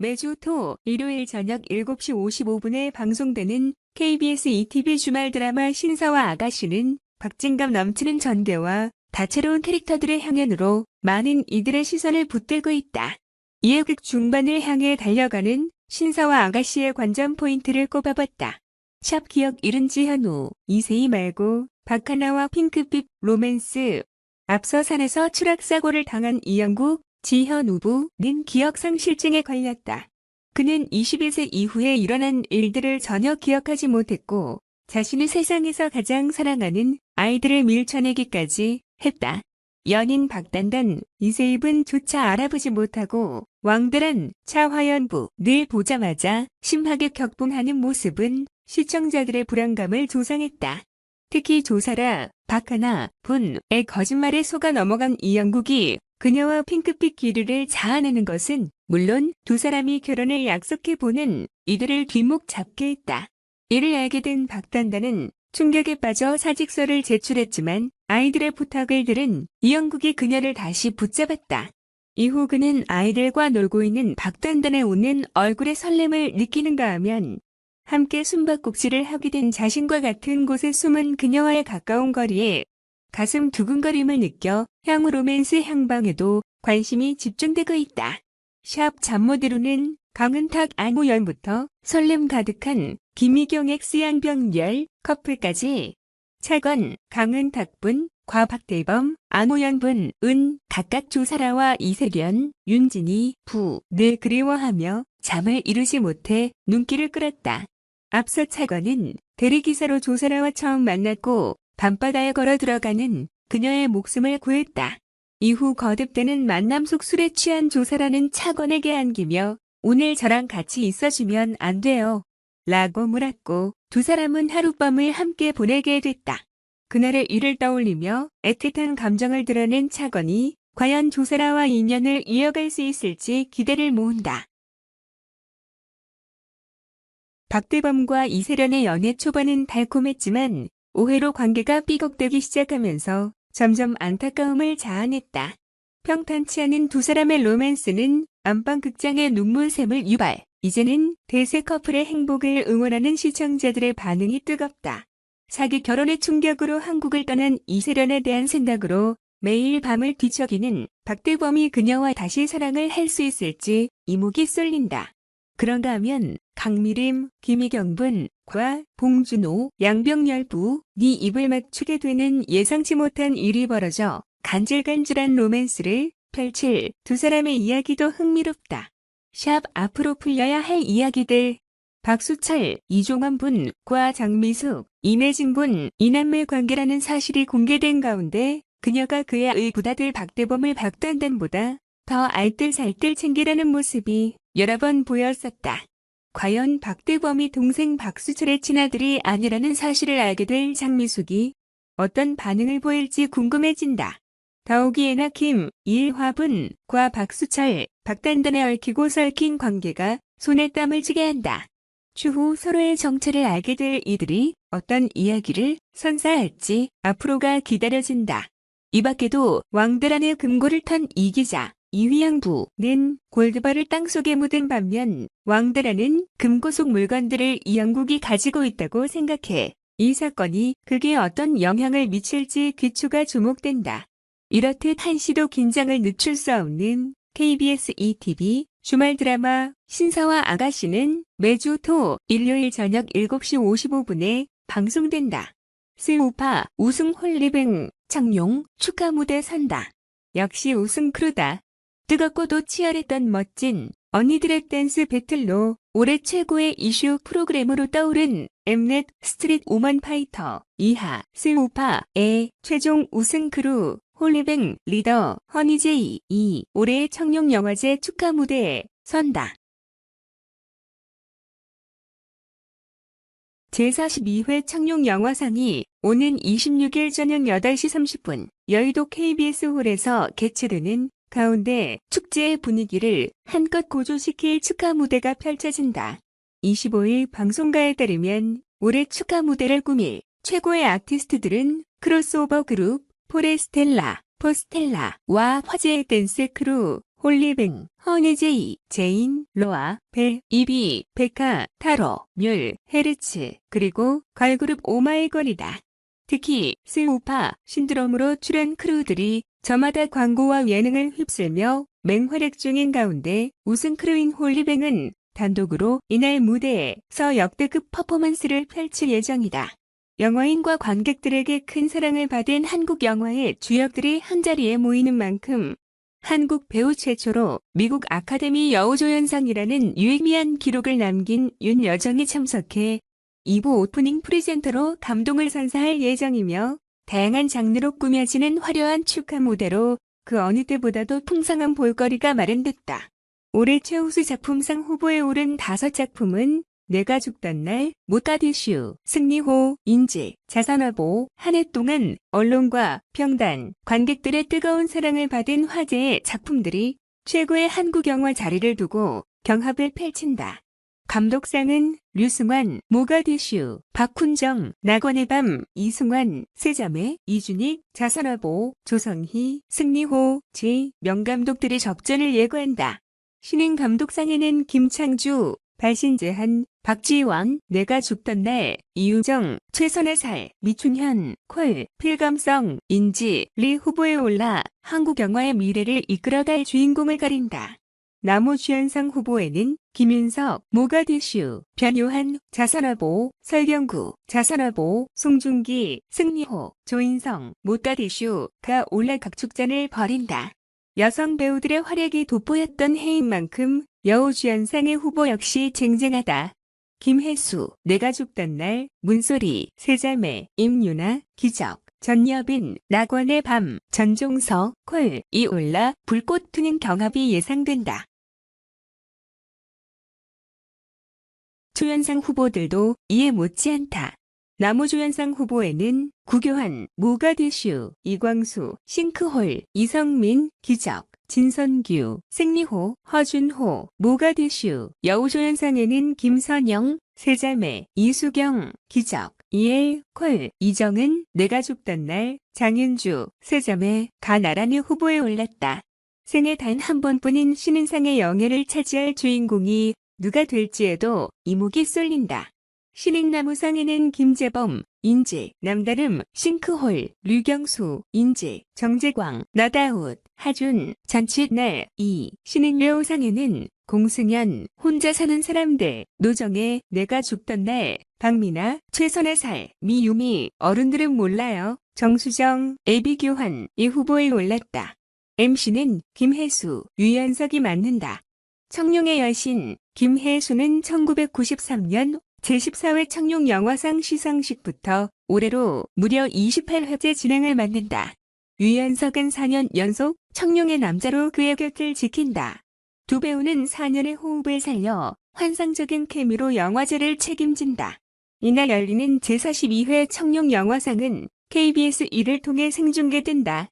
매주 토, 일요일 저녁 7시 55분에 방송되는 KBS ETV 주말 드라마 신사와 아가씨는 박진감 넘치는 전개와 다채로운 캐릭터들의 향연으로 많은 이들의 시선을 붙들고 있다. 이에 극 중반을 향해 달려가는 신사와 아가씨의 관전 포인트를 꼽아봤다. 샵 기억 잃은 지현우, 이세희 말고 박하나와 핑크빛 로맨스. 앞서 산에서 추락사고를 당한 이영국, 지현 우부는 기억상실증에 걸렸다. 그는 21세 이후에 일어난 일들을 전혀 기억하지 못했고 자신이 세상에서 가장 사랑하는 아이들을 밀쳐내기까지 했다. 연인 박단단, 이세입은 조차 알아보지 못하고 왕들은 차화연부 늘 보자마자 심하게 격분하는 모습은 시청자들의 불안감을 조성했다. 특히 조사라, 박하나, 분의 거짓말에 속아 넘어간 이영국이 그녀와 핑크빛 기류를 자아내는 것은 물론 두 사람이 결혼을 약속해보는 이들을 뒷목 잡게 했다. 이를 알게 된 박단단은 충격에 빠져 사직서를 제출했지만 아이들의 부탁을 들은 이영국이 그녀를 다시 붙잡았다. 이후 그는 아이들과 놀고 있는 박단단의 웃는 얼굴의 설렘을 느끼는가 하면 함께 숨바꼭질을 하게 된 자신과 같은 곳에 숨은 그녀와의 가까운 거리에 가슴 두근거림을 느껴 향후 로맨스 향방에도 관심이 집중되고 있다. 샵 잠모대로는 강은탁 안호연부터 설렘 가득한 김희경 엑스양병열 커플까지 차건 강은탁분 과박대범 안호연분 은 각각 조사라와 이세련 윤진이 부늘 그리워하며 잠을 이루지 못해 눈길을 끌었다. 앞서 차관은 대리기사로 조사라와 처음 만났고 밤바다에 걸어 들어가는 그녀의 목숨을 구했다. 이후 거듭되는 만남 속 술에 취한 조사라는 차관에게 안기며 오늘 저랑 같이 있어주면 안 돼요. 라고 물었고 두 사람은 하룻밤을 함께 보내게 됐다. 그날의 일을 떠올리며 애틋한 감정을 드러낸 차건이 과연 조사라와 인연을 이어갈 수 있을지 기대를 모은다. 박대범과 이세련의 연애 초반은 달콤했지만 오해로 관계가 삐걱대기 시작하면서 점점 안타까움을 자아냈다. 평탄치 않은 두 사람의 로맨스는 안방극장의 눈물샘을 유발. 이제는 대세 커플의 행복을 응원하는 시청자들의 반응이 뜨겁다. 사기 결혼의 충격으로 한국을 떠난 이세련에 대한 생각으로 매일 밤을 뒤척이는 박대범이 그녀와 다시 사랑을 할 수 있을지 이목이 쏠린다. 그런가 하면 강미림, 김희경분, 과 봉준호, 양병열부, 네 입을 맞추게 되는 예상치 못한 일이 벌어져 간질간질한 로맨스를 펼칠 두 사람의 이야기도 흥미롭다. 샵 앞으로 풀려야 할 이야기들 박수철, 이종환 분과 장미숙, 임혜진 분, 이남매 관계라는 사실이 공개된 가운데 그녀가 그의 의구다들 박대범을 박단단보다 더 알뜰살뜰 챙기라는 모습이 여러 번 보였었다. 과연 박대범이 동생 박수철의 친아들이 아니라는 사실을 알게 될 장미숙이 어떤 반응을 보일지 궁금해진다. 더욱이 에나킴, 이화분 과 박수철, 박단단에 얽히고 설킨 관계가 손에 땀을 쥐게 한다. 추후 서로의 정체를 알게 될 이들이 어떤 이야기를 선사할지 앞으로가 기다려진다. 이 밖에도 왕들 안에 금고를 턴 이기자, 이휘양부는 골드바를 땅속에 묻은 반면 왕드라는 금고 속 물건들을 이영국이 가지고 있다고 생각해 이 사건이 그게 어떤 영향을 미칠지 귀추가 주목된다. 이렇듯 한시도 긴장을 늦출 수 없는 KBS ETV 주말 드라마 신사와 아가씨는 매주 토, 일요일 저녁 7시 55분에 방송된다. 스우파 우승 홀리뱅 청룡 축하 무대 선다. 역시 우승 크루다. 뜨겁고도 치열했던 멋진 언니들의 댄스 배틀로 올해 최고의 이슈 프로그램으로 떠오른 엠넷 스트릿 오먼 파이터 이하 스우파의 최종 우승 크루 홀리뱅 리더 허니제이 이 올해의 청룡 영화제 축하 무대에 선다. 제42회 청룡 영화상이 오는 26일 저녁 8시 30분 여의도 KBS 홀에서 개최되는 가운데 축제의 분위기를 한껏 고조시킬 축하 무대가 펼쳐진다. 25일 방송가에 따르면 올해 축하 무대를 꾸밀 최고의 아티스트들은 크로스오버 그룹 포레스텔라, 포스텔라와 화제의 댄스 크루 홀리뱅, 허니제이, 제인, 로아, 벨, 이비, 베카, 타로, 뮬, 헤르츠, 그리고 걸그룹 오마이걸이다. 특히 스우파 신드롬으로 출연 크루들이 저마다 광고와 예능을 휩쓸며 맹활약 중인 가운데 우승 크루인 홀리뱅은 단독으로 이날 무대에서 역대급 퍼포먼스를 펼칠 예정이다. 영화인과 관객들에게 큰 사랑을 받은 한국 영화의 주역들이 한자리에 모이는 만큼 한국 배우 최초로 미국 아카데미 여우조연상이라는 유의미한 기록을 남긴 윤여정이 참석해 2부 오프닝 프리젠터로 감동을 선사할 예정이며 다양한 장르로 꾸며지는 화려한 축하 무대로 그 어느 때보다도 풍성한 볼거리가 마련됐다. 올해 최우수 작품상 후보에 오른 다섯 작품은 내가 죽던 날, 모가디슈, 승리호, 인지, 자선화보, 한 해 동안 언론과 평단, 관객들의 뜨거운 사랑을 받은 화제의 작품들이 최고의 한국 영화 자리를 두고 경합을 펼친다. 감독상은 류승환, 모가디슈, 박훈정, 낙원의 밤, 이승환, 세자매, 이준익, 자선화보, 조성희, 승리호, 지 명감독들의 접전을 예고한다. 신인 감독상에는 김창주, 발신재한, 박지원, 내가 죽던 날, 이유정, 최선의 살, 미춘현, 콜, 필감성, 인지, 리 후보에 올라 한국 영화의 미래를 이끌어갈 주인공을 가린다. 나무주연상 후보에는 김윤석, 모가디슈, 변요한, 자선화보, 설경구, 자선화보, 송중기, 승리호, 조인성, 모가디슈가 올라 각축전을 벌인다. 여성 배우들의 활약이 돋보였던 해인 만큼 여우주연상의 후보 역시 쟁쟁하다. 김혜수, 내가 죽던 날, 문소리, 세자매, 임유나, 기적, 전여빈, 낙원의 밤, 전종석, 콜, 이 올라 불꽃 튀는 경합이 예상된다. 조연상 후보들도 이에 못지않다. 나무조연상 후보에는 구교환, 모가디슈, 이광수, 싱크홀, 이성민, 기적, 진선규, 생리호, 허준호, 모가디슈, 여우조연상에는 김선영, 세자매, 이수경, 기적, 이엘, 콜, 이정은, 내가 죽던 날, 장윤주, 세자매, 가 나란히 후보에 올랐다. 생애 단 한 번뿐인 신인상의 영예를 차지할 주인공이 누가 될지에도 이목이 쏠린다. 신인나무상에는 김재범, 인지, 남다름, 싱크홀, 류경수, 인지, 정재광, 나다웃, 하준, 잔칫날, 이, 신인여우상에는 공승현, 혼자 사는 사람들, 노정의 내가 죽던 날, 박미나, 최선의 살, 미유미, 어른들은 몰라요. 정수정, 애비교환, 이 후보에 올랐다. MC는 김혜수, 유연석이 맡는다. 청룡의 여신, 김혜수는 1993년 제14회 청룡 영화상 시상식부터 올해로 무려 28회째 진행을 맡는다. 유연석은 4년 연속 청룡의 남자로 그의 곁을 지킨다. 두 배우는 4년의 호흡을 살려 환상적인 케미로 영화제를 책임진다. 이날 열리는 제42회 청룡 영화상은 KBS 1을 통해 생중계된다.